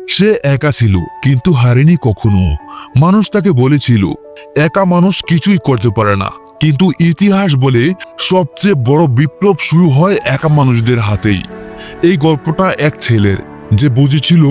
সে একা ছিল, কিন্তু হারেনি কখনো। মানুষ তাকে বলেছিল, একা মানুষ কিছুই করতে পারে না। কিন্তু ইতিহাস বলে সবচেয়ে বড় বিপ্লব শুরু হয় একা মানুষদের হাতেই। এই গল্পটা এক ছেলের, যে বুঝেছিল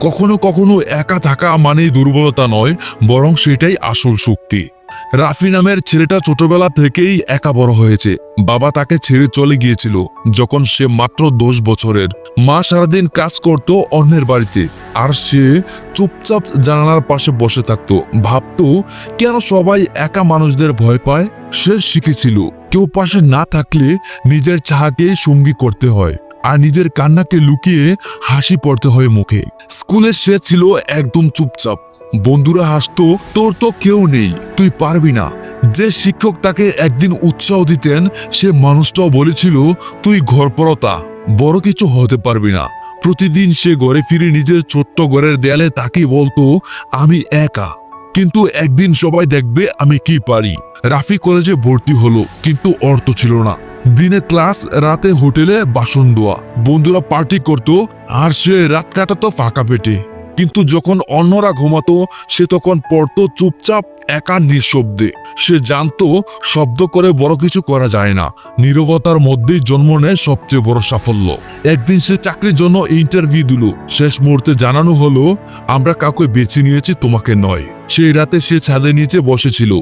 কখনো কখনো একা থাকা মানে দুর্বলতা নয়, বরং সেটাই আসল শক্তি। রাফি নামের ছেলেটা ছোটবেলা থেকেই একা বড় হয়েছে। বাবা তাকে ছেড়ে চলে গিয়েছিল, যখন সে মাত্র দশ বছরের। মা সারাদিন কাজ করত অন্যের বাড়িতে, আর সে চুপচাপ জানালার পাশে বসে থাকতো। ভাবতো, কেন সবাই একা মানুষদের ভয় পায়? সে শিখেছিল, কেউ পাশে না থাকলে নিজের চাহাকে সঙ্গী করতে হয়। আর নিজের কান্নাকে লুকিয়ে হাসি পড়তে হয় মুখে। স্কুলে সে ছিল একদম চুপচাপ। বন্ধুরা হাসতো, তোর তো কেউ নেই, তুই পারবি না। যে শিক্ষক তাকে একদিন উৎসাহ দিতেন, সে মানুষটাও বলেছিল, তুই ঘরপরতা, বড় কিছু হতে পারবি না। প্রতিদিন সে ঘরে ফিরে নিজের ছোট্ট ঘরের দেয়ালে তাকে বলতো, আমি একা, কিন্তু একদিন সবাই দেখবে আমি কি পারি। রাফি কলেজে ভর্তি হলো, কিন্তু অর্থ ছিল না। দিনে ক্লাস, রাতে হোটেলে বাসন ধোয়া। বন্ধুরা পার্টি করত, আর সে রাত কাটাতো ফাঁকা পেটে। কিন্তু যখন অন্যরা ঘুমাতো, সে তখন পড়তো চুপচাপ, একা নিঃশব্দে। সে জানতো, শব্দ করে বড় কিছু করা যায় না। নীরবতার মধ্যেই জন্ম নেয় সবচেয়ে বড় সাফল্য। একদিন সে চাকরির জন্য ইন্টারভিউ দিল। শেষ মুহূর্তে জানানো হলো, আমরা কাউকে বেছে নিয়েছি, তোমাকে নয়। সেই রাতে সে ছাদের নিচে বসেছিল।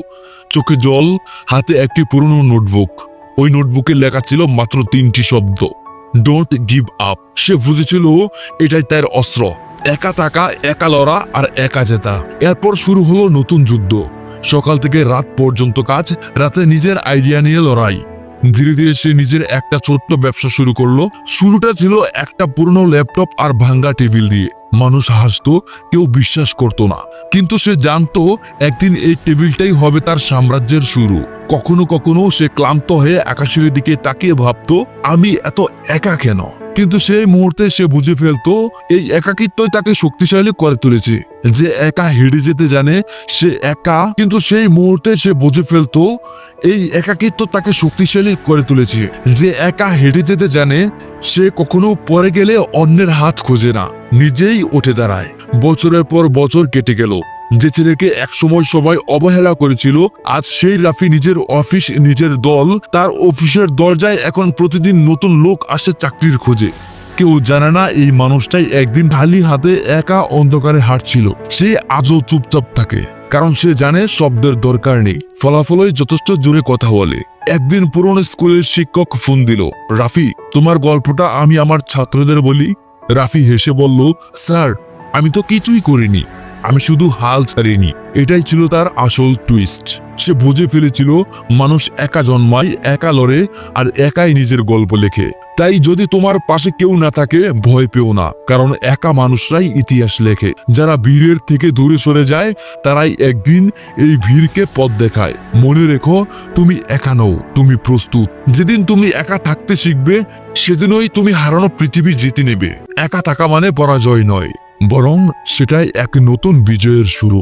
চোখে জল, হাতে একটি পুরনো নোটবুক। ওই নোটবুকে লেখা ছিল মাত্র তিনটি শব্দ। ডোন্ট গিভ আপ সে বুঝেছিল এটাই তার অস্ত্র। একা থাকা, একা লড়া আর একা জেতা। এরপর শুরু হলো নতুন যুদ্ধ। সকাল থেকে রাত পর্যন্ত কাজ, রাতে নিজের আইডিয়া নিয়ে লড়াই। ধীরে ধীরে সে নিজের একটা ছোট্ট ব্যবসা শুরু করল। শুরুটা ছিল একটা পুরনো ল্যাপটপ আর ভাঙ্গা টেবিল দিয়ে। মানুষ হাসত, কেউ বিশ্বাস করতো না। কিন্তু সে জানতো, একদিন এই টেবিলটাই হবে তার সাম্রাজ্যের শুরু। কখনো কখনো সে ক্লান্ত হয়ে আকাশের দিকে তাকিয়ে ভাবতো, আমি এত একা কেন? কিন্তু সেই মুহূর্তে সে বুঝে ফেলতো, এই একাকিত্বই তাকে শক্তিশালী করে তুলেছে। যে একা হেরে যেতে জানে, সে একা। কিন্তু সেই মুহূর্তে সে বুঝে ফেলতো, এই একাকিত্ব তাকে শক্তিশালী করে তুলেছে। যে একা হেরে যেতে জানে, সে কখনো পরে গেলে অন্যের হাত খোঁজে না। নিজেই উঠে দাঁড়ায়। বছরের পর বছর কেটে গেল। যে ছেলেকে একসময় সবাই অবহেলা করেছিল, আজ সেই রাফি নিজের অফিস, নিজের দল, তার অফিসের দরজায় এখন প্রতিদিন নতুন লোক আসে চাকরির খোঁজে। কেউ জানে না এই মানুষটাই একদিন খালি হাতে একা অন্ধকারে হাঁটছিল। সে আজও চুপচাপ থাকে, কারণ সে জানে শব্দের দরকার নেই। ফলাফলই যথেষ্ট জোরে কথা বলে। একদিন পুরনো স্কুলের শিক্ষক ফোন দিল, রাফি, তোমার গল্পটা আমি আমার ছাত্রদের বলি। রাফি হেসে বলল, স্যার, আমি তো কিছুই করিনি। আমি শুধু হাল ছাড়িনি। এটাই ছিল তার আসল টুইস্ট সে বুঝে ফেলেছিল মানুষ একা জন্মায়, একা লড়ে আর একাই নিজের গল্প লেখে। তাই যদি তোমার পাশে কেউ না থাকে, ভয় পেও না, কারণ একা মানুষরাই ইতিহাস লেখে। যারা ভিড়ের থেকে দূরে সরে যায়, তারাই একদিন এই ভিড়কে পথ দেখায়। মনে রেখো, তুমি একা নও, তুমি প্রস্তুত। যেদিন তুমি একা থাকতে শিখবে, সেদিনই তুমি হারানো পৃথিবী জিতে নেবে। একা থাকা মানে পরাজয় নয়, বরং সেটাই এক নতুন বিজয়ের শুরু।